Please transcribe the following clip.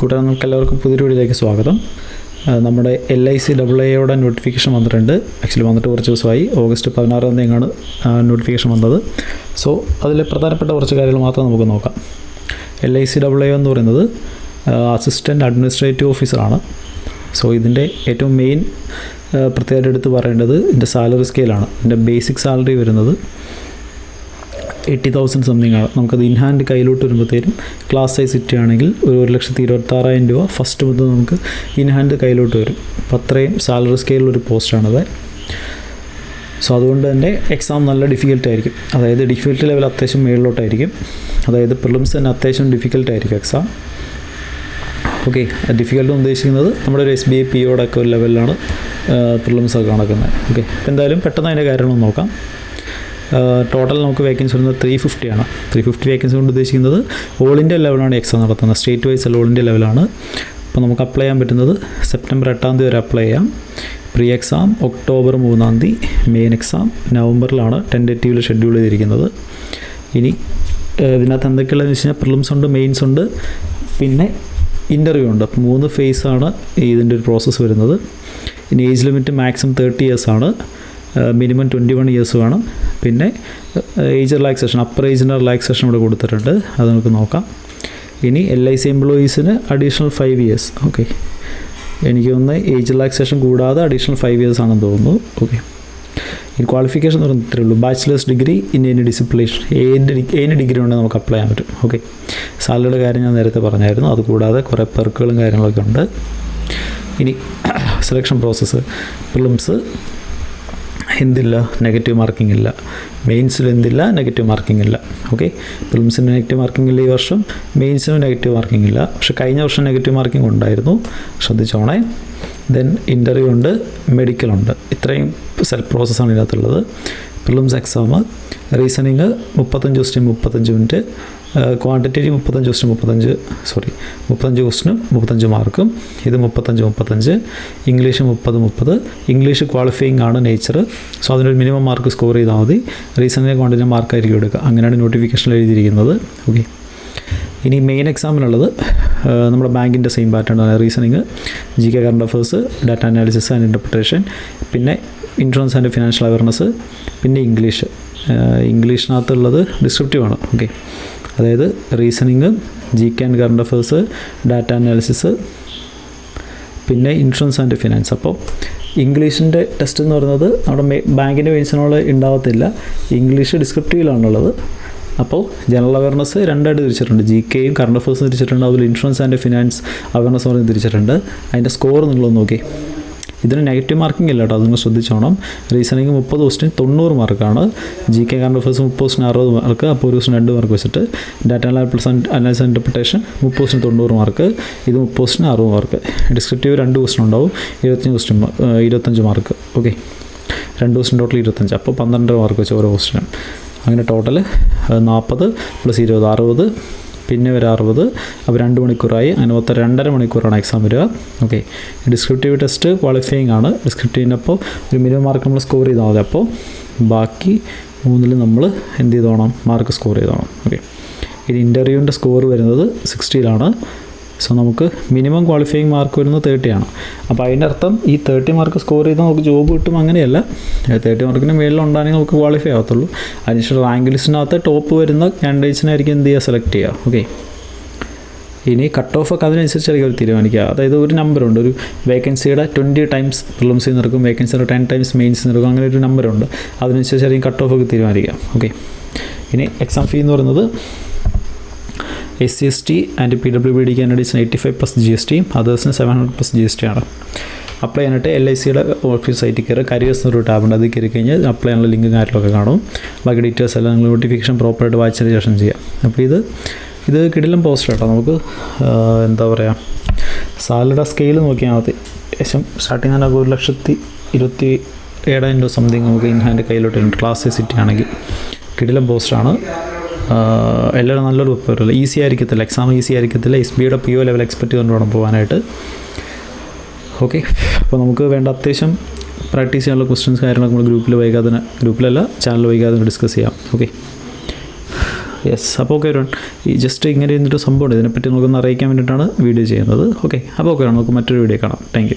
കൂടാതെ നമുക്ക് എല്ലാവർക്കും പുതിയൊരു വീഡിയോയിലേക്ക് സ്വാഗതം. നമ്മുടെ എൽ ഐ സി ഡബിൾ എയുടെ നോട്ടിഫിക്കേഷൻ വന്നിട്ടുണ്ട്. ആക്ച്വലി വന്നിട്ട് കുറച്ച് ദിവസമായി. ഓഗസ്റ്റ് പതിനാറാം തീയതിയാണ് നോട്ടിഫിക്കേഷൻ വന്നത്. സോ അതിൽ പ്രധാനപ്പെട്ട കുറച്ച് കാര്യങ്ങൾ മാത്രം നമുക്ക് നോക്കാം. L I C double A എന്ന് പറയുന്നത് അസിസ്റ്റന്റ് അഡ്മിനിസ്ട്രേറ്റീവ് ഓഫീസറാണ് സോ ഇതിന്റെ ഏറ്റവും മെയിൻ പ്രത്യേകത എടുത്ത് പറയേണ്ടത് ഇതിന്റെ സാലറി സ്കെയിലാണ് ഇതിന്റെ ബേസിക് സാലറി വരുന്നത് എയ്റ്റി തൗസൻഡ് സംതിങ് ആണ്. നമുക്കത് ഇൻ ഹാൻഡ് കയ്യിലോട്ട് വരുമ്പോഴത്തേരും ക്ലാസ് സൈസ് ആണെങ്കിൽ ഒരു ഒരു ലക്ഷത്തി ഇരുപത്താറായിരം രൂപ ഫസ്റ്റ് മുതൽ നമുക്ക് ഇൻ ഹാൻഡ് കയ്യിലോട്ട് വരും. അപ്പം അത്രയും സാലറി സ്കെയിലൊരു പോസ്റ്റാണത് സോ അതുകൊണ്ട് തന്നെ എക്സാം നല്ല ഡിഫിക്കൽട്ട് ആയിരിക്കും. അതായത് ഡിഫിക്കൽട്ട് ലെവൽ അത്യാവശ്യം മേളിലോട്ടായിരിക്കും. അതായത് പ്രിലിംസ് തന്നെ അത്യാവശ്യം ഡിഫിക്കൽട്ട് ആയിരിക്കും എക്സാം ഓക്കെ ഡിഫിക്കൽട്ട് ഉദ്ദേശിക്കുന്നത് നമ്മുടെ ഒരു എസ് ബി ഐ പി ഒയുടെ ഒക്കെ ഒരു ലെവലിലാണ് പ്രിലിംസ് ഒക്കെ നടക്കുന്നത്. ഓക്കെ അപ്പോൾ എന്തായാലും പെട്ടെന്ന് അതിന്റെ കാര്യങ്ങളൊന്നും നോക്കാം. ടോട്ടൽ നമുക്ക് വേക്കൻസി വരുന്നത് ത്രീ ഫിഫ്റ്റി ആണ്. ത്രീ ഫിഫ്റ്റി വേക്കൻസി കൊണ്ട് ഉദ്ദേശിക്കുന്നത് ഓൾ ഇന്ത്യ ലെവലാണ് എക്സാം നടത്തുന്നത്. സ്റ്റേറ്റ് വൈസ് അല്ല ഓൾ ഇന്ത്യ ലെവലാണ് അപ്പോൾ നമുക്ക് അപ്ലൈ ചെയ്യാൻ പറ്റുന്നത് സെപ്റ്റംബർ എട്ടാം തീയതി വരെ അപ്ലൈ ചെയ്യാം. പ്രീ എക്സാം ഒക്ടോബർ മൂന്നാം തീയതി മെയിൻ എക്സാം നവംബറിലാണ് ടെന്റേറ്റീവിൽ ഷെഡ്യൂൾ ചെയ്തിരിക്കുന്നത്. ഇനി ഇതിനകത്ത് എന്തൊക്കെയുള്ളതെന്ന് വെച്ച് കഴിഞ്ഞാൽ പ്രിലിംസ് ഉണ്ട് മെയിൻസ് ഉണ്ട് പിന്നെ ഇന്റർവ്യൂ ഉണ്ട്. അപ്പോൾ മൂന്ന് ആണ് ഇതിന്റെ ഒരു പ്രോസസ്സ് വരുന്നത്. ഇനി ഏജ് ലിമിറ്റ് മാക്സിമം തേർട്ടി ഇയേഴ്സാണ് മിനിമം ട്വന്റി വൺ ഇയേഴ്സ് വേണം. പിന്നെ ഏജ് റിലാക്സേഷൻ അപ്പർ ഏജിന്റെ റിലാക്സേഷൻ ഇവിടെ കൊടുത്തിട്ടുണ്ട്. അത് നമുക്ക് നോക്കാം. ഇനി എൽ ഐ സി എംപ്ലോയീസിന് അഡീഷണൽ ഫൈവ് ഇയേഴ്സ് ഓക്കെ എനിക്ക് തോന്നുന്നത് ഏജ് റിലാക്സേഷൻ കൂടാതെ അഡീഷണൽ ഫൈവ് ഇയേഴ്സ് ആണെന്ന് തോന്നുന്നു. ഓക്കെ ഈ ക്വാളിഫിക്കേഷൻ എന്ന് പറഞ്ഞാൽ ഉള്ളൂ. Bachelors degree in any discipline ഏത് ഏത് ഡിഗ്രി ഉണ്ടെങ്കിൽ നമുക്ക് അപ്ലൈ ചെയ്യാൻ പറ്റും. ഓക്കെ സാലറിയുടെ കാര്യം ഞാൻ നേരത്തെ പറഞ്ഞായിരുന്നു. അതുകൂടാതെ കുറേ പെർക്കുകളും കാര്യങ്ങളൊക്കെ ഉണ്ട്. ഇനി സെലക്ഷൻ പ്രോസസ്സ് പ്രിലിംസ് എന്തില്ല? നെഗറ്റീവ് മാർക്കിംഗ് ഇല്ല. മെയിൻസിൽ എന്തില്ല? നെഗറ്റീവ് മാർക്കിംഗ് ഇല്ല. ഓക്കെ പ്രിലിംസിന് നെഗറ്റീവ് മാർക്കിംഗ് ഇല്ല ഈ വർഷം. മെയിൻസിന് നെഗറ്റീവ് മാർക്കിംഗ് ഇല്ല. പക്ഷെ കഴിഞ്ഞ വർഷം നെഗറ്റീവ് മാർക്കിംഗ് ഉണ്ടായിരുന്നു. ശ്രദ്ധിച്ചോണേ. ദെൻ ഇന്റർവ്യൂ ഉണ്ട് മെഡിക്കൽ ഉണ്ട്. ഇത്രയും സെൽഫ് പ്രോസസ്സാണ് ഇതിനകത്തുള്ളത്. പ്രിലിംസ് എക്സാം റീസണിങ് മുപ്പത്തഞ്ച് ദിവസത്തിന് മുപ്പത്തഞ്ച് മിനിറ്റ് ക്വാണ്ടിറ്റേറ്റീവ് മുപ്പത്തഞ്ച് ക്വസ്റ്റിന് മുപ്പത്തഞ്ച് സോറി മുപ്പത്തഞ്ച് ക്വസ്റ്റിനും മുപ്പത്തഞ്ച് മാർക്കും ഇത് മുപ്പത്തഞ്ച് മുപ്പത്തഞ്ച്. ഇംഗ്ലീഷ് മുപ്പത് മുപ്പത്. ഇംഗ്ലീഷ് ക്വാളിഫയിങ് ആണ് നേച്ചർ സോ അതിനൊരു മിനിമം മാർക്ക് സ്കോർ ചെയ്താൽ മതി. റീസെന്റ് ക്വാണ്ടിറ്റി മാർക്കായിരിക്കും എടുക്കുക. അങ്ങനെയാണ് നോട്ടിഫിക്കേഷനിൽ എഴുതിയിരിക്കുന്നത്. ഓക്കെ ഇനി മെയിൻ എക്സാമിനുള്ളത് നമ്മുടെ ബാങ്കിന്റെ സെയിം പാറ്റേൺ ആണ്. Reasoning G K current affairs data analysis and interpretation പിന്നെ ഇൻഷുറൻസ് ആൻഡ് ഫിനാൻഷ്യൽ അവയർനെസ് പിന്നെ ഇംഗ്ലീഷ് ഇംഗ്ലീഷിനകത്തുള്ളത് ഡിസ്ക്രിപ്റ്റീവ് ആണ്. ഓക്കെ അതായത് reasoning G and current affairs data analysis പിന്നെ ഇൻഷുറൻസ് ആൻഡ് ഫിനാൻസ് അപ്പോൾ ഇംഗ്ലീഷിന്റെ ടെസ്റ്റ് എന്ന് പറയുന്നത് മെ- ബാങ്കിന്റെ മെയിൻസിനോട് ഉണ്ടാവത്തില്ല. ഇംഗ്ലീഷ് ഡിസ്ക്രിപ്റ്റീവിലാണുള്ളത് അപ്പോൾ ജനറൽ അവയർനെസ് രണ്ടായിട്ട് തിരിച്ചിട്ടുണ്ട്. ജി കെയും കറണ്ട് അഫേഴ്സും തിരിച്ചിട്ടുണ്ട്. അതുപോലെ ഇൻഷുറൻസ് ആൻഡ് ഫിനാൻസ് അവയർനെസ് പറഞ്ഞ് തിരിച്ചിട്ടുണ്ട്. അതിന്റെ സ്കോർ നിങ്ങളൊന്ന് നോക്കി ഇതിന് നെഗറ്റീവ് മാർക്കിംഗ് ഇല്ല കേട്ടോ നിങ്ങൾ ശ്രദ്ധിച്ചോണം. റീസണിങ് മുപ്പത് ക്വസ്റ്റിന് തൊണ്ണൂറ് മാർക്കാണ്. ജി കെ കറണ്ട് അഫേഴ്സ് മുപ്പത് ക്വസ്റ്റിന് അറുപത് മാർക്ക് അപ്പോൾ ഒരു ക്വസ്റ്റിന് രണ്ട് മാർക്ക് വെച്ചിട്ട് ഡാറ്റ അനാലിസ് അനാലിസ് ഇന്റർപ്രിട്ടേഷൻ മുപ്പത് ക്വസ്റ്റിന് തൊണ്ണൂറ് മാർക്ക് ഇത് മുപ്പത് ക്വസ്റ്റിന് അറുപത് മാർക്ക്. ഡിസ്ക്രിപ്റ്റീവ് രണ്ട് ക്വസ്റ്റിൻ ഉണ്ടാവും ഇരുപത്തഞ്ച് ക്വസ്റ്റിൻ ഇരുപത്തഞ്ച് മാർക്ക്. ഓക്കെ രണ്ട് ക്വസ്റ്റിന് ടോട്ടൽ ഇരുപത്തഞ്ച് അപ്പോൾ പന്ത്രണ്ടര മാർക്ക് വെച്ച് ഓരോ ക്വസ്റ്റിനും അങ്ങനെ ടോട്ടൽ നാൽപ്പത് പ്ലസ് ഇരുപത് അറുപത് പിന്നെ ഒരു അറുപത്. അപ്പോൾ രണ്ട് മണിക്കൂറായി. അങ്ങനെ മൊത്തം രണ്ടര മണിക്കൂറാണ് എക്സാം വരിക. ഓക്കെ ഡിസ്ക്രിപ്റ്റീവ് ടെസ്റ്റ് ക്വാളിഫയിങ് ആണ്. ഡിസ്ക്രിപ്റ്റീവിനപ്പോൾ ഒരു മിനിമം മാർക്ക് നമ്മൾ സ്കോർ ചെയ്താൽ മതി. അപ്പോൾ ബാക്കി മൂന്നിൽ നമ്മൾ എന്ത് ചെയ്തോണം? മാർക്ക് സ്കോർ ചെയ്തോണം. ഓക്കെ ഇനി ഇന്റർവ്യൂവിന്റെ സ്കോർ വരുന്നത് സിക്സ്റ്റിയിലാണ് സോ നമുക്ക് മിനിമം ക്വാളിഫയിങ് മാർക്ക് വരുന്നത് തേർട്ടി ആണ്. അപ്പോൾ അതിന്റെ അർത്ഥം ഈ തേർട്ടി മാർക്ക് സ്കോർ ചെയ്താൽ നമുക്ക് ജോബ് കിട്ടും അങ്ങനെയല്ല. തേർട്ടി മാർക്കിന് മേളിൽ ഉണ്ടാണെങ്കിൽ നമുക്ക് ക്വാളിഫൈ ആകത്തുള്ളൂ അതിനുശേഷം റാങ്ക് ലിസ്റ്റിനകത്ത് ടോപ്പ് വരുന്ന കാൻഡിഡേറ്റ്സിനായിരിക്കും എന്ത് ചെയ്യുക? സെലക്ട് ചെയ്യുക. ഓക്കെ ഇനി കട്ട് ഓഫ് ഒക്കെ അതിനനുസരിച്ചായിരിക്കും അവർ തീരുമാനിക്കുക. അതായത് ഒരു നമ്പറുണ്ട് ഒരു വേക്കൻസിയുടെ ട്വന്റി ടൈംസ് പ്രിലിംസിൽ നിൽക്കും വേക്കൻസിയുടെ ടെൻ ടൈംസ് മെയിൻസ് നിൽക്കും അങ്ങനെ ഒരു നമ്പറുണ്ട് അതിനനുസരിച്ചായിരിക്കും കട്ട് ഓഫ് ഒക്കെ തീരുമാനിക്കുക. ഓക്കെ ഇനി എക്സാം ഫീ എന്ന് പറയുന്നത് S C S T and P W B D candidates eighty five plus G S T അതേഴ്സിന് seven hundred plus G S T ആണ്. അപ്ലൈ ചെയ്യാനായിട്ട് എൽ ഐ സിയുടെ ഓഫീസ് സൈറ്റിൽ കയറി. കരിയേഴ്സ് എന്നൊരു ടാബുണ്ട് അത് കയറി കഴിഞ്ഞാൽ അപ്ലൈ ചെയ്യാനുള്ള ലിങ്ക് കാര്യങ്ങളൊക്കെ കാണും. ബാക്കി ഡീറ്റെയിൽസ് എല്ലാം നിങ്ങൾ നോട്ടിഫിക്കേഷൻ പ്രോപ്പറായിട്ട് വായിച്ചതിന് ശേഷം ചെയ്യാം. അപ്പോൾ ഇത് ഇത് കിടിലം പോസ്റ്റർ കേട്ടോ നമുക്ക് എന്താ പറയുക സാലറിയുടെ സ്കെയിൽ നോക്കിയാൽ മതി. ഏകദേശം സ്റ്റാർട്ടിങ് തന്നെ ഒരു ലക്ഷത്തി ഇരുപത്തി ഏഴായിരം രൂപ സംതിങ് നമുക്ക് ഇൻ കയ്യിലോട്ട് ക്ലാസ് സിറ്റി ആണെങ്കിൽ കിടിലം പോസ്റ്ററാണ് എല്ലാവരും നല്ലൊരു പേരല്ല ഈസി ആയിരിക്കത്തില്ല എക്സാം ഈസി ആയിരിക്കത്തില്ല. എസ് ബിയുടെ പി ഒ ലെവൽ എക്സ്പെക്റ്റ് ചെയ്തുകൊണ്ട് വേണം പോകാനായിട്ട് ഓക്കെ അപ്പോൾ നമുക്ക് വേണ്ട അത്യാവശ്യം പ്രാക്ടീസ് ചെയ്യാനുള്ള ക്വസ്റ്റ്യൻസ് കാര്യങ്ങളൊക്കെ നമ്മൾ ഗ്രൂപ്പിൽ വൈകാതെ ഗ്രൂപ്പിലല്ല ചാനൽ വൈകാതെ ഡിസ്കസ് ചെയ്യാം. ഓക്കെ യെസ് അപ്പോൾ ഓക്കെ വരുവാൻ ഈ ജസ്റ്റ് ഇങ്ങനെ ഇരുന്നിട്ട് സംഭവമുണ്ട്. ഇതിനെപ്പറ്റി നമുക്കൊന്ന് അറിയിക്കാൻ വേണ്ടിയിട്ടാണ് വീഡിയോ ചെയ്യുന്നത്. ഓക്കെ അപ്പോൾ ഓക്കെ നമുക്ക് മറ്റൊരു വീഡിയോ കാണാം. താങ്ക്